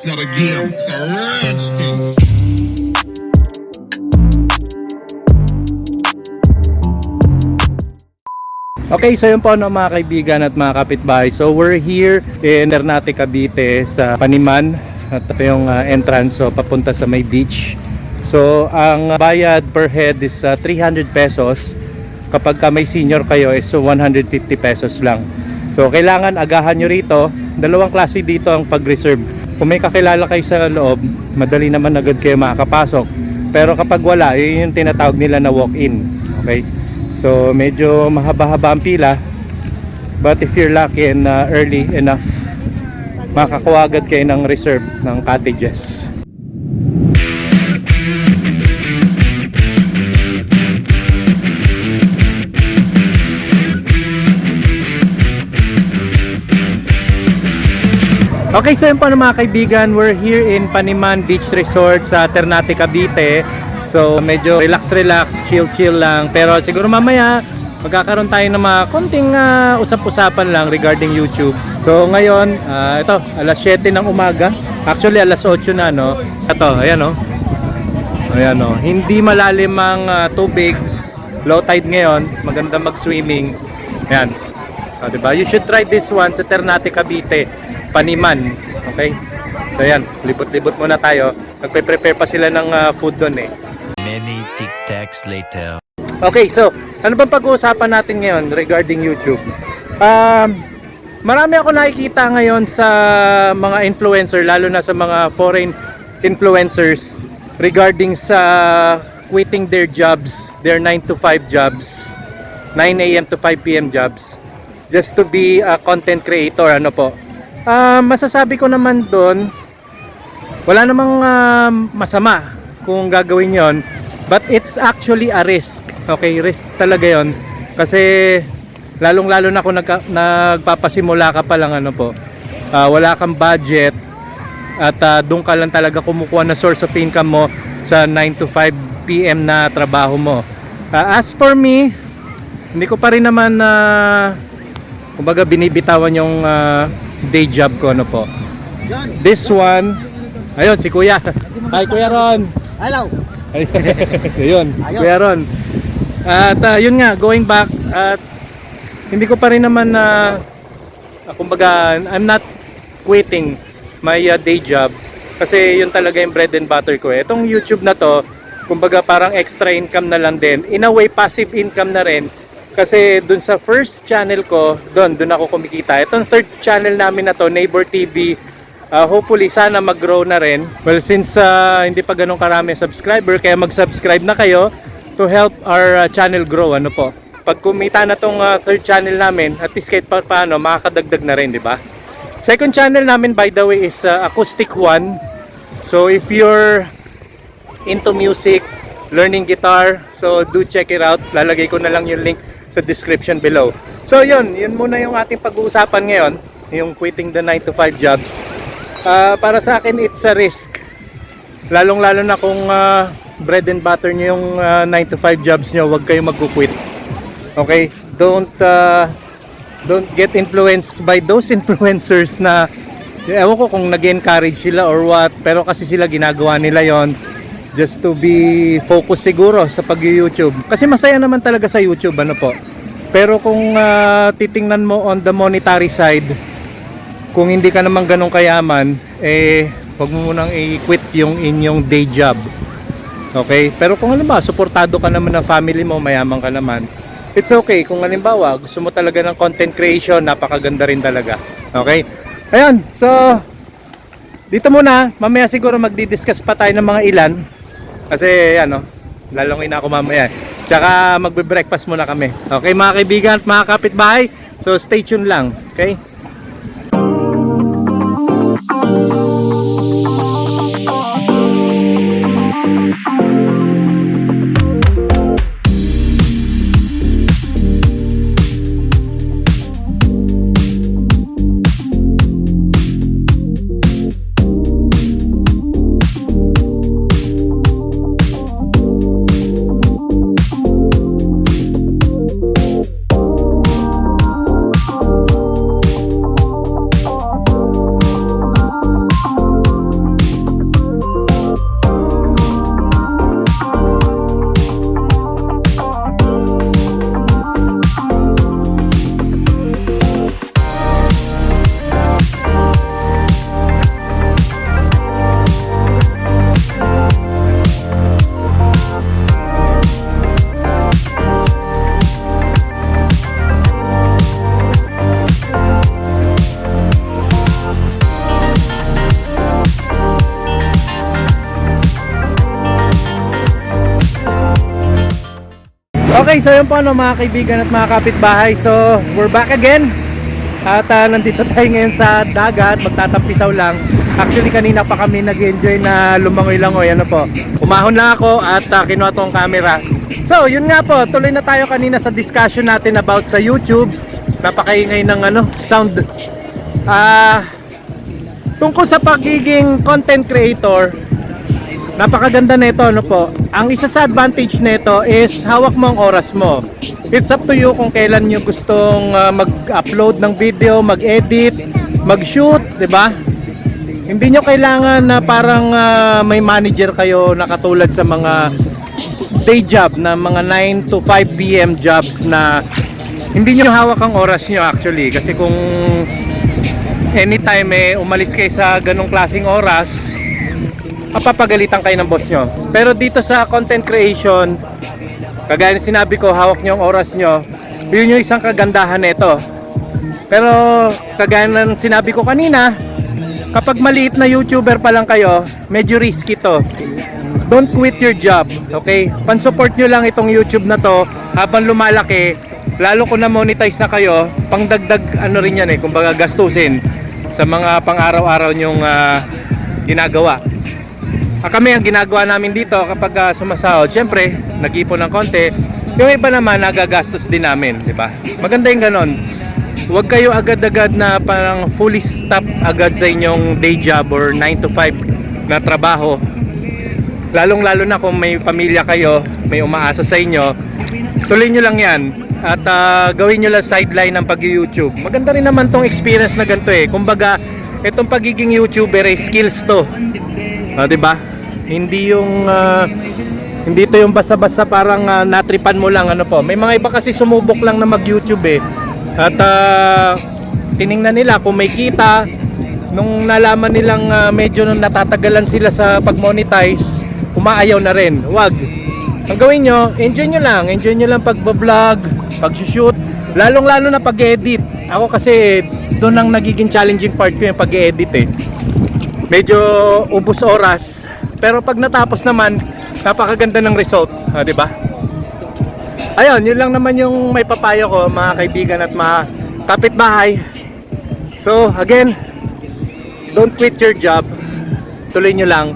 Not a game, it's a rich thing. Okay, so yun po no, mga kaibigan at mga kapitbahay. So we're here in Ternate, Cavite sa Paniman. At ito yung uh, entrance so papunta sa may beach. So ang bayad per head is uh, 300 pesos. Kapag ka may senior kayo is so 150 pesos lang. So kailangan agahan nyo rito. Dalawang klase dito ang pag-reserve. Kung may kakilala kayo sa loob, madali naman agad kayo makakapasok. Pero kapag wala, yun yung tinatawag nila na walk-in. Okay? So medyo mahaba-haba ang pila. But if you're lucky and uh, early enough, makakuha agad kayo ng reserve ng cottages. Okay, so yun po mga kaibigan, we're here in Paniman Beach Resort sa Ternate, Cavite. So medyo relax-relax, chill-chill lang. Pero siguro mamaya magkakaroon tayo ng mga konting ah, usap-usapan lang regarding YouTube. So ngayon, ah, ito, alas 7 ng umaga. Actually, alas 8 na, no? Ito, ayan, no? Ayan, no? Hindi malalim ang ah, tubig. Low tide ngayon. Maganda mag-swimming. Ayan. O, diba? You should try this one sa Ternate, Cavite. Paniman. Okay? So, ayan. Libot-libot muna tayo. Nagpe-prepare pa sila ng ah, food doon eh. Many tic-tacs later. Okay, so ano bang pag-uusapan natin ngayon regarding YouTube? Um, marami ako nakikita ngayon sa mga influencer, lalo na sa mga foreign influencers regarding sa quitting their jobs, their 9 to 5 jobs, 9 a.m. to 5 p.m. jobs, just to be a content creator, ano po. Ah, masasabi ko naman doon, wala namang ah, masama kung gagawin yon but it's actually a risk. Okay risk talaga yon kasi lalong lalo na kung nagka, nagpapasimula ka pa lang ano po ah, wala kang budget at uh, doon ka lang talaga kumukuha na source of income mo sa 9 to 5 PM na trabaho mo. Ah, as for me hindi ko pa rin naman na kumbaga binibitawan yung ah, day job ko ano po this one ayun si kuya hi kuya Ron Hello. Ayun, Ayos. Kuya Ron. At ah, yun nga, going back, at hindi ko pa rin naman na, ah, kumbaga, I'm not quitting my ah, day job kasi yun talaga yung bread and butter ko eh. Itong YouTube na to, kumbaga parang extra income na lang din. In a way, passive income na rin. Kasi dun sa first channel ko, dun, dun ako kumikita. Itong third channel namin na to, Neighbor TV, Uh, hopefully sana mag-grow na rin. Well, since uh, hindi pa ganun karami subscriber, kaya mag-subscribe na kayo to help our uh, channel grow. Ano po? Pag kumita na tong uh, third channel namin, at least kahit pa paano, makakadagdag na rin, di ba? Second channel namin, by the way, is uh, Acoustic One. So, if you're into music, learning guitar, so do check it out. Lalagay ko na lang yung link sa description below. So, yun. Yun muna yung ating pag-uusapan ngayon. Yung quitting the 9 to 5 jobs. Ah, para sa akin it's a risk lalong lalo na kung ah, bread and butter nyo yung 9 to 5 jobs nyo huwag kayong magkukwit okay don't ah, don't get influenced by those influencers na ewan ko kung nag-encourage sila or what pero kasi sila ginagawa nila yon just to be focused siguro sa pag-YouTube kasi masaya naman talaga sa YouTube ano po pero kung ah, titingnan mo on the monetary side kung hindi ka naman ganun kayaman, eh, wag mo munang i-quit yung inyong day job. Okay? Pero kung halimbawa, suportado ka naman ng family mo, mayaman ka naman, it's okay. Kung halimbawa, gusto mo talaga ng content creation, napakaganda rin talaga. Okay? Ayan, so, dito muna, mamaya siguro magdi-discuss pa tayo ng mga ilan. Kasi, ano, lalongin ako mamaya. Tsaka magbe-breakfast muna kami. Okay, mga kaibigan at mga kapitbahay, so stay tuned lang. Okay? Okay, so yun po ano, mga kaibigan at mga kapitbahay. So, we're back again. At ah, nandito tayo ngayon sa dagat, magtatampisaw lang. Actually, kanina pa kami nag-enjoy na lumangoy-langoy. Ano po? Umahon lang ako at uh, kinuha tong camera. So, yun nga po, tuloy na tayo kanina sa discussion natin about sa YouTube. Napakaingay ng ano, sound. Ah, tungkol sa pagiging content creator, Napakaganda nito ano po. Ang isa sa advantage nito is hawak mo ang oras mo. It's up to you kung kailan nyo gustong uh, mag-upload ng video, mag-edit, mag-shoot, 'di ba? Hindi nyo kailangan na parang uh, may manager kayo na katulad sa mga day job na mga 9 to 5 PM jobs na hindi nyo hawak ang oras nyo actually kasi kung anytime eh umalis kayo sa ganong klaseng oras mapapagalitan kayo ng boss nyo. Pero dito sa content creation, kagaya ng sinabi ko, hawak nyo ang oras nyo, yun yung isang kagandahan nito. Pero kagaya ng sinabi ko kanina, kapag maliit na YouTuber pa lang kayo, medyo risky to. Don't quit your job, okay? Pan-support nyo lang itong YouTube na to habang lumalaki, lalo kung na-monetize na kayo, pangdagdag ano rin yan eh, kumbaga gastusin sa mga pang-araw-araw nyong ah, ginagawa. Ah, kami ang ginagawa namin dito kapag ah, sumasahod, syempre, nag-ipon ng konti. Yung iba naman nagagastos din namin, di ba? Maganda yung ganon. Huwag kayo agad-agad na parang fully stop agad sa inyong day job or 9 to 5 na trabaho. Lalong-lalo na kung may pamilya kayo, may umaasa sa inyo, tuloy nyo lang yan at ah, gawin nyo lang sideline ng pag-YouTube. Maganda rin naman tong experience na ganito eh. Kumbaga, itong pagiging YouTuber ay skills to. Ah, 'di ba? Hindi yung ah, hindi to yung basta-basta parang ah, natripan mo lang ano po. May mga iba kasi sumubok lang na mag-YouTube eh. At ah, tiningnan nila kung may kita nung nalaman nilang ah, medyo nung natatagalan sila sa pag-monetize, umaayaw na rin. Wag. Ang gawin nyo, enjoy nyo lang. Enjoy nyo lang pag-vlog, pag-shoot, lalong-lalo na pag-edit. Ako kasi doon ang nagiging challenging part ko yung pag-edit eh medyo ubos oras. Pero pag natapos naman napakaganda ng result. Ah, di ba? Ayun yun lang naman yung may papayo ko mga kaibigan at mga kapitbahay. So again don't quit your job. Tuloy nyo lang.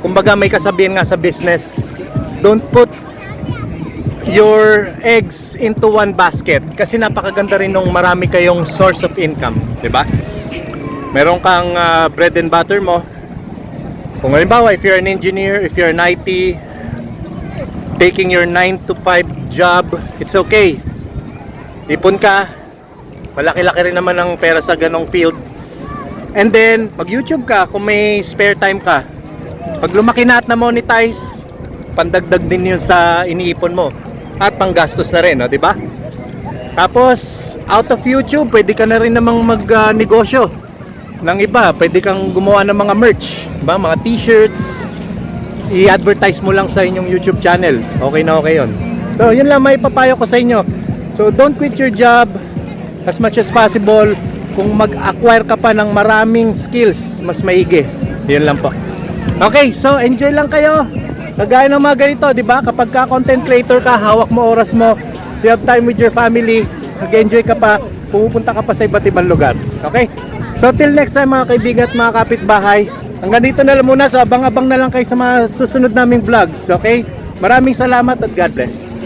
Kumbaga may kasabihan nga sa business. Don't put your eggs into one basket. Kasi napakaganda rin nung marami kayong source of income di ba meron kang ah, bread and butter mo. Kung halimbawa, if you're an engineer, if you're an IT, taking your 9 to 5 job, it's okay. Ipon ka, malaki-laki rin naman ang pera sa ganong field. And then, mag-YouTube ka kung may spare time ka. Pag lumaki na at na-monetize, pandagdag din yun sa iniipon mo. At panggastos na rin, no, di ba? Tapos, out of YouTube, pwede ka na rin namang mag-negosyo ng iba. Pwede kang gumawa ng mga merch, ba? mga t-shirts. I-advertise mo lang sa inyong YouTube channel. Okay na okay yun. So, yun lang may papayo ko sa inyo. So, don't quit your job as much as possible. Kung mag-acquire ka pa ng maraming skills, mas maigi. Yun lang po. Okay, so enjoy lang kayo. Kagaya ng mga ganito, di ba? Kapag ka content creator ka, hawak mo oras mo, you have time with your family, nag-enjoy ka pa, pumupunta ka pa sa iba't ibang lugar. Okay? So till next time mga kaibigan at mga kapitbahay, hanggang dito na lang muna. So abang-abang na lang kayo sa mga susunod naming vlogs. Okay? Maraming salamat at God bless.